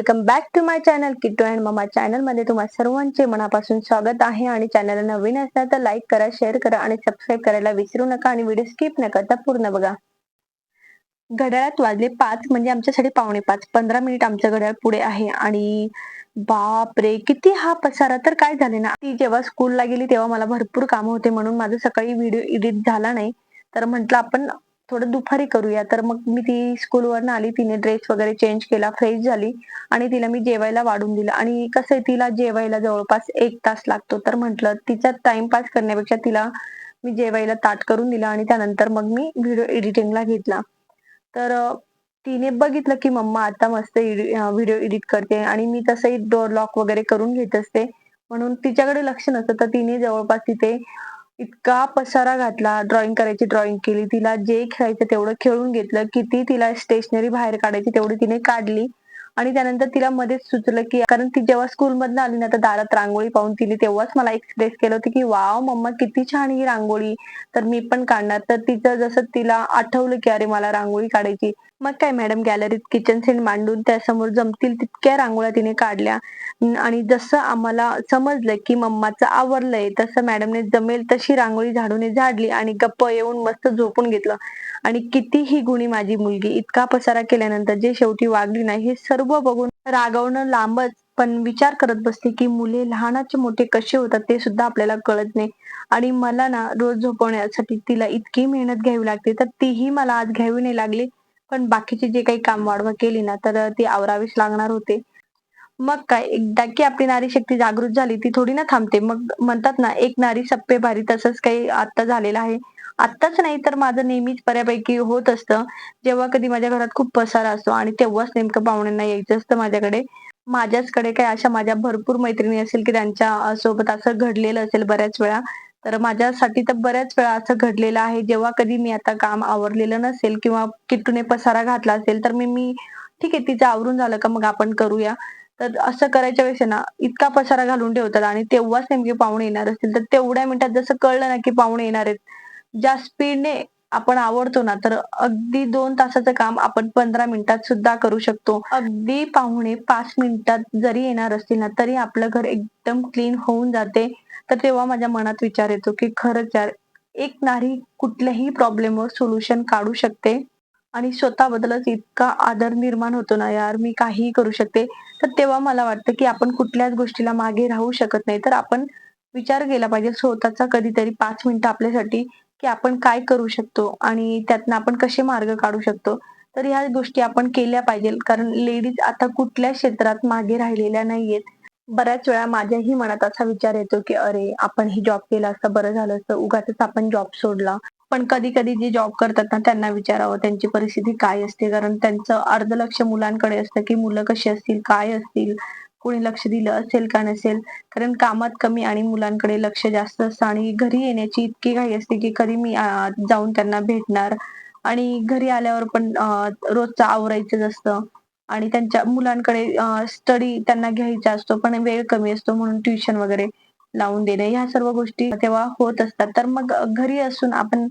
Welcome back to my channel Kittu and mama चॅनलमध्ये तुम्हा सर्वांचे मनापासून स्वागत आहे आणि चॅनल नवीन असणार तर लाईक करा शेअर करा आणि सबस्क्राईब करायला विसरू नका आणि व्हिडिओ स्किप न करता पूर्ण बघा. घड्याळात वाजले पाच म्हणजे आमच्यासाठी पावणे पाच. पंधरा मिनिट आमचं घड्याळ पुढे आहे आणि बाप रे किती हा पसारा. तर काय झाले ना ती जेव्हा स्कूलला गेली तेव्हा मला भरपूर काम होते म्हणून माझं सकाळी व्हिडिओ एडिट झाला नाही. तर म्हटलं आपण थोडं दुपारी करूया. तर मग मी ती स्कूलवरनं आली तिने ड्रेस वगैरे चेंज केला फ्रेश झाली आणि तिला मी जेवायला वाढून दिलं. आणि कसं आहे तिला जेवायला जवळपास एक तास लागतो. तर म्हटलं तिचा टाइमपास करण्यापेक्षा तिला मी जेवायला ताट करून दिलं आणि त्यानंतर मग मी व्हिडिओ एडिटिंगला घेतला. तर तिने बघितलं की मम्मा आता मस्त व्हिडिओ एडिट करते आणि मी तसंही डोर लॉक वगैरे करून घेत असते. म्हणून तिच्याकडे लक्ष नसतं. तर तिने जवळपास तिथे इतका पसारा घातला ड्रॉइंग करायची ड्रॉइंग केली तिला जे खेळायचं तेवढं खेळून घेतलं किती तिला स्टेशनरी बाहेर काढायची तेवढी तिने काढली. आणि त्यानंतर तिला मध्येच सुचलं की कारण ती जेव्हा स्कूल मधनं आली ना तर दारात रांगोळी पाहून तिने तेव्हाच मला एक्सप्रेस केलं होतं की वाव मम्मा किती छान ही रांगोळी. तर मी पण काढणार. तर तिचं जसं तिला आठवलं की अरे मला रांगोळी काढायची. मग काय मॅडम गॅलरीत किचन सीन मांडून त्यासमोर जमतील तितक्या रांगोळ्या तिने काढल्या. आणि जसं आम्हाला समजलं की मम्माचं आवरलंय तसं मॅडमने जमेल तशी रांगोळी झाडूने झाडली आणि गप्प येऊन मस्त झोपून घेतलं. आणि कितीही गुणी माझी मुलगी इतका पसारा केल्यानंतर जे शेवटी वागली नाही हे सर्व बघून रागवणं लांबच. पण विचार करत बसते की मुले लहानाचे मोठे कसे होतात ते सुद्धा आपल्याला कळत नाही. आणि मला ना रोज झोपवण्यासाठी तिला इतकी मेहनत घ्यावी लागते तर तीही मला आज घ्यावी नाही लागली. पण बाकीची जे काही काम वाढवा केली ना तर ती आवरावीच लागणार होते. मग काय एकदा की आपली नारी शक्ती जागृत झाली ती थोडी ना थांबते. मग म्हणतात ना एक नारी सप्पे भारी तसंच काही आता झालेलं आहे. आत्ताच नाही तर माझं नेहमीच बऱ्यापैकी होत असतं. जेव्हा कधी माझ्या घरात खूप पसारा असतो आणि तेव्हाच नेमकं पाहुण्यांना यायचं असतं माझ्याकडे. माझ्याचकडे काय अशा माझ्या भरपूर मैत्रिणी असेल की त्यांच्यासोबत असं घडलेलं असेल बऱ्याच वेळा. तर माझ्यासाठी तर बऱ्याच वेळा असं घडलेलं आहे. जेव्हा कधी मी आता काम आवरलेलं नसेल किंवा किट्टूने पसारा घातला असेल तर मी मी ठीक आहे तिचं आवरून झालं का मग आपण करूया. तर असं करायच्या वेळेस ना इतका पसारा घालून ठेवतात आणि तेव्हाच नेमके पाहुणे येणार असतील. तर तेवढ्या मिनिटात जसं कळलं ना की पाहुणे येणार आहेत ज्या स्पीडने आपण आवडतो ना तर अगदी दोन तासाचं काम आपण पंधरा मिनिटात सुद्धा करू शकतो. अगदी पाहुणे पाच मिनिटात जरी येणार असतील ना तरी आपलं घर एकदम क्लीन होऊन जाते. तर तेव्हा माझ्या मनात विचार येतो की खरंच यार एक नारी कुठल्याही प्रॉब्लेमवर सोल्युशन काढू शकते आणि स्वतःबद्दलच इतका आदर निर्माण होतो ना यार मी काहीही करू शकते. तर तेव्हा मला वाटतं की आपण कुठल्याच गोष्टीला मागे राहू शकत नाही. तर आपण विचार केला पाहिजे स्वतःचा कधीतरी पाच मिनिटं आपल्यासाठी की आपण काय करू शकतो आणि त्यातनं आपण कसे मार्ग काढू शकतो. तर ह्या गोष्टी आपण केल्या पाहिजे कारण लेडीज आता कुठल्या क्षेत्रात मागे राहिलेल्या नाहीयेत. बऱ्याच वेळा माझ्याही मनात असा विचार येतो की अरे आपण हे जॉब केला असतं बरं झालं असतं उगाच आपण जॉब सोडला. पण कधी कधी जे जॉब करतात ना त्यांना विचारावं त्यांची परिस्थिती काय असते? कारण त्यांचं अर्ध लक्ष मुलांकडे असतं की मुलं कशी असतील काय असतील कोणी लक्ष दिलं असेल का नसेल? कारण कामात कमी आणि मुलांकडे लक्ष जास्त असतं आणि घरी येण्याची इतकी घाई असते की कधी मी जाऊन त्यांना भेटणार आणि घरी आल्यावर पण रोजचं आवरायचंच असतं. आणि त्यांच्या मुलांकडे स्टडी त्यांना घ्यायचा असतो पण वेळ कमी असतो म्हणून ट्युशन वगैरे लावून देणे. ह्या सर्व गोष्टी तेव्हा होत असतात. तर मग घरी असून आपण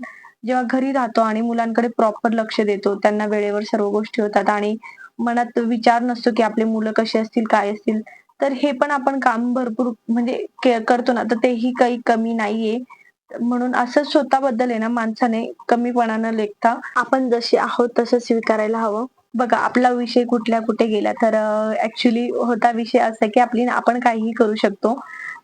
जेव्हा घरी राहतो आणि मुलांकडे प्रॉपर लक्ष देतो त्यांना वेळेवर सर्व गोष्टी होतात आणि मनात विचार नसतो की आपले मुलं कसे असतील काय असतील. तर हे पण आपण काम भरपूर म्हणजे करतो ना तर तेही काही कमी नाहीये. म्हणून असं स्वतःबद्दल आहे ना माणसाने कमीपणानं लेखता. आपण जसे आहोत तसं स्वीकारायला हवं. बघा आपला विषय कुठल्या कुठे गेला तर ऍक्च्युली होता विषय असा की आपली आपण काहीही करू शकतो.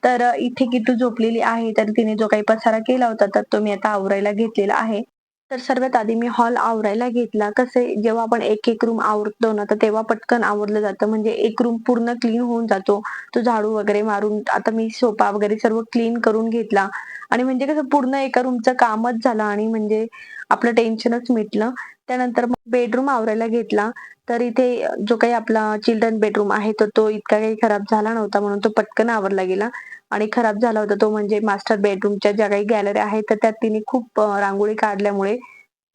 तर इथे किटू झोपलेली आहे तर तिने जो काही पसारा केला होता तर तो मी आता आवरायला घेतलेला आहे. तर सर्वात आधी मी हॉल आवरायला घेतला. कसे जेव्हा आपण एक एक रूम आवरतो ना तर तेव्हा पटकन आवरलं जातं. म्हणजे एक रूम पूर्ण क्लीन होऊन जातो. तो झाडू वगैरे मारून आता मी सोफा वगैरे सर्व क्लीन करून घेतला. आणि म्हणजे कसं पूर्ण एका रूमचं कामच झालं आणि म्हणजे आपलं टेन्शनच मिटलं. त्यानंतर मग बेडरूम आवरायला घेतला. तर इथे जो काही आपला चिल्ड्रन बेडरूम आहे तर तो इतका काही खराब झाला नव्हता म्हणून तो पटकन आवरला गेला. आणि खराब झाला होता तो म्हणजे मास्टर बेडरूमच्या ज्या काही गॅलरी आहेत तर त्यात तिने खूप रांगोळी काढल्यामुळे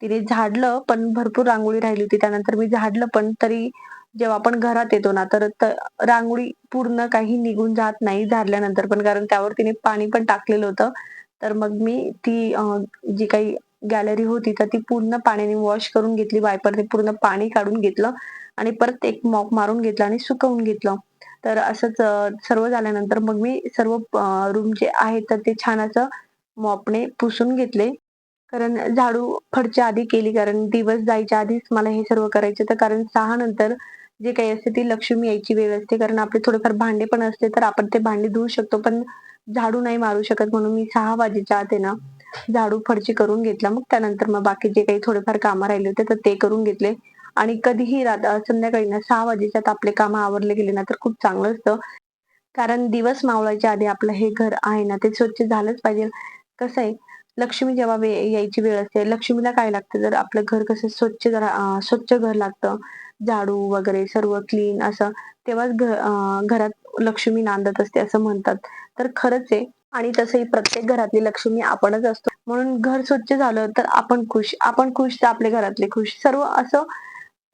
तिने झाडलं पण भरपूर रांगोळी राहिली होती. त्यानंतर मी झाडलं पण तरी जेव्हा आपण घरात येतो ना तर रांगोळी पूर्ण काही निघून जात नाही झाडल्यानंतर पण कारण त्यावर तिने पाणी पण टाकलेलं होतं. तर मग मी ती जी काही गॅलरी होती तर ती पूर्ण पाण्याने वॉश करून घेतली. वायपरने पूर्ण पाणी काढून घेतलं आणि परत एक मॉप मारून घेतला आणि सुकवून घेतलं. तर असंच सर्व झाल्यानंतर मग मी सर्व रूम जे आहेत तर ते छान असं मॉपने पुसून घेतले. कारण झाडू फडच्या आधी केली कारण दिवस जायच्या आधीच मला हे सर्व करायचे तर कारण सहा नंतर जे काही असते ती लक्ष्मी यायची वेळ असते. कारण आपले थोडेफार भांडे पण असते तर आपण ते भांडे धुवू शकतो. पण झाडू नाही मारू शकत म्हणून मी सहा वाजेच्या आत आहे ना झाडू फडची करून घेतला. मग त्यानंतर मग बाकी जे काही थोडेफार कामं राहिले होते तर ते करून घेतले. आणि कधीही रात संध्याकाळी ना सहा वाजेच्यात आपले कामं आवरले गेले ना तर खूप चांगलं असतं. कारण दिवस मावळायच्या आधी आपलं हे घर आहे ना ते स्वच्छ झालंच पाहिजे. कसं आहे लक्ष्मी जेव्हा वे- यायची वेळ असते लक्ष्मीला काय लागतं? जर आपलं घर कसं स्वच्छ जरा स्वच्छ घर लागतं झाडू वगैरे सर्व क्लीन असं तेव्हाच घरात लक्ष्मी नांदत असते असं म्हणतात. तर खरंच आहे आणि तसंही प्रत्येक घरातली लक्ष्मी आपणच असतो. म्हणून घर स्वच्छ झालं तर आपण खुश आपण खुश तर आपल्या घरातले खुश. सर्व असं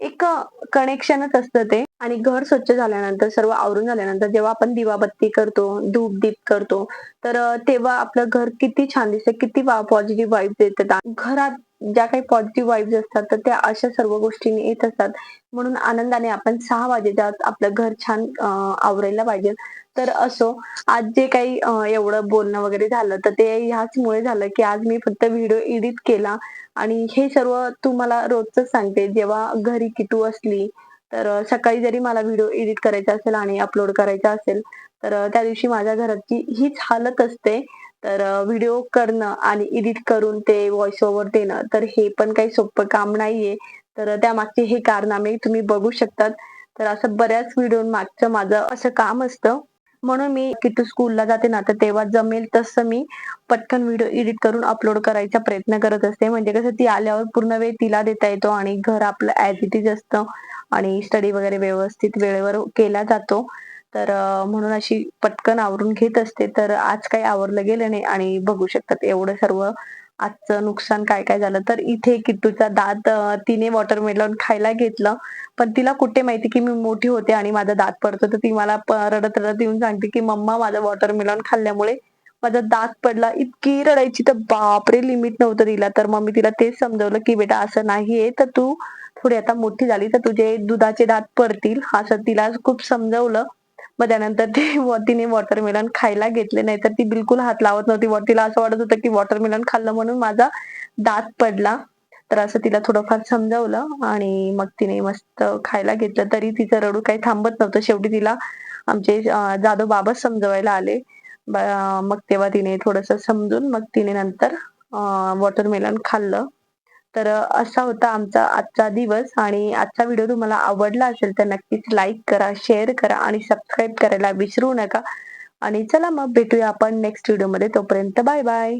एक कनेक्शनच असतं ते. आणि घर स्वच्छ झाल्यानंतर सर्व आवरून झाल्यानंतर जेव्हा आपण दिवाबत्ती करतो धूप दीप करतो तर तेव्हा आपलं घर किती छान दिसतं किती पॉझिटिव्ह वाईब देतात. घरात ज्या काही पॉझिटिव्ह वाईब्स असतात तर त्या अशा सर्व गोष्टींनी येत असतात. म्हणून आनंदाने आपण सहा वाजेच्या आपलं घर छान आवरायला पाहिजे. तर असो आज जे काही एवढं बोलणं वगैरे झालं तर ते ह्याचमुळे झालं की आज मी फक्त व्हिडिओ एडिट केला आणि हे सर्व तुम्हाला रोजच सांगते. जेव्हा घरी किटू असली तर सकाळी जरी मला व्हिडिओ एडिट करायचा असेल आणि अपलोड करायचा असेल तर त्या दिवशी माझ्या घराची हीच हालत असते. तर व्हिडिओ करणं आणि एडिट करून ते व्हॉइस ओव्हर देणं तर हे पण काही सोपं काम नाहीये. तर त्यामागचे हे कारनामे तुम्ही बघू शकतात. तर असं बऱ्याच व्हिडिओ मागचं माझं असं काम असतं. म्हणून मी किती स्कूलला जाते ना तर तेव्हा जमेल तसं मी पटकन व्हिडिओ एडिट करून अपलोड करायचा प्रयत्न करत असते. म्हणजे कसं ती आल्यावर पूर्ण वेळ तिला देता येतो आणि घर आपलं ऍज इट इज असतं आणि स्टडी वगैरे व्यवस्थित वेळेवर केला जातो. तर म्हणून अशी पटकन आवरून घेत असते. तर आज काही आवरलं गेलं नाही आणि बघू शकतात एवढं सर्व आजचं नुकसान काय काय झालं? तर इथे किट्टूचा दात तिने वॉटरमेलन खायला घेतलं. पण तिला कुठे माहिती की मी मोठी होते आणि माझा दात पडतो? तर ती मला रडत रडत येऊन सांगते की मम्मा माझं वॉटरमेलन खाल्ल्यामुळे माझा दात पडला. इतकी रडायची तर बापरे! लिमिट नव्हतं तिला. तर मग मी तिला तेच समजवलं की बेटा असं नाहीये. तर तू थोडी आता मोठी झाली. तर तुझे दुधाचे दात पडतील. असं तिला खूप समजवलं. मग त्यानंतर ते व- तिने वॉटरमेलन खायला घेतले. नाही तर ती बिलकुल हात लावत नव्हती. तिला असं वाटत होतं की वॉटरमेलन खाल्लं म्हणून माझा दात पडला. तर असं तिला थोडंफार समजावलं आणि मग तिने मस्त खायला घेतलं. तरी तिचं रडू काही थांबत नव्हतं. शेवटी तिला आमचे जाधव बाबाच समजवायला आले. ब- मग तेव्हा तिने थोडस समजून मग तिने नंतर वॉटरमेलन खाल्लं. तर असा होता आमचा आजचा दिवस आणि आजचा व्हिडिओ तुम्हाला आवडला असेल तर नक्कीच लाईक करा शेअर करा आणि सबस्क्राईब करायला विसरू नका. आणि चला मग भेटूया आपण नेक्स्ट व्हिडिओमध्ये तोपर्यंत बाय बाय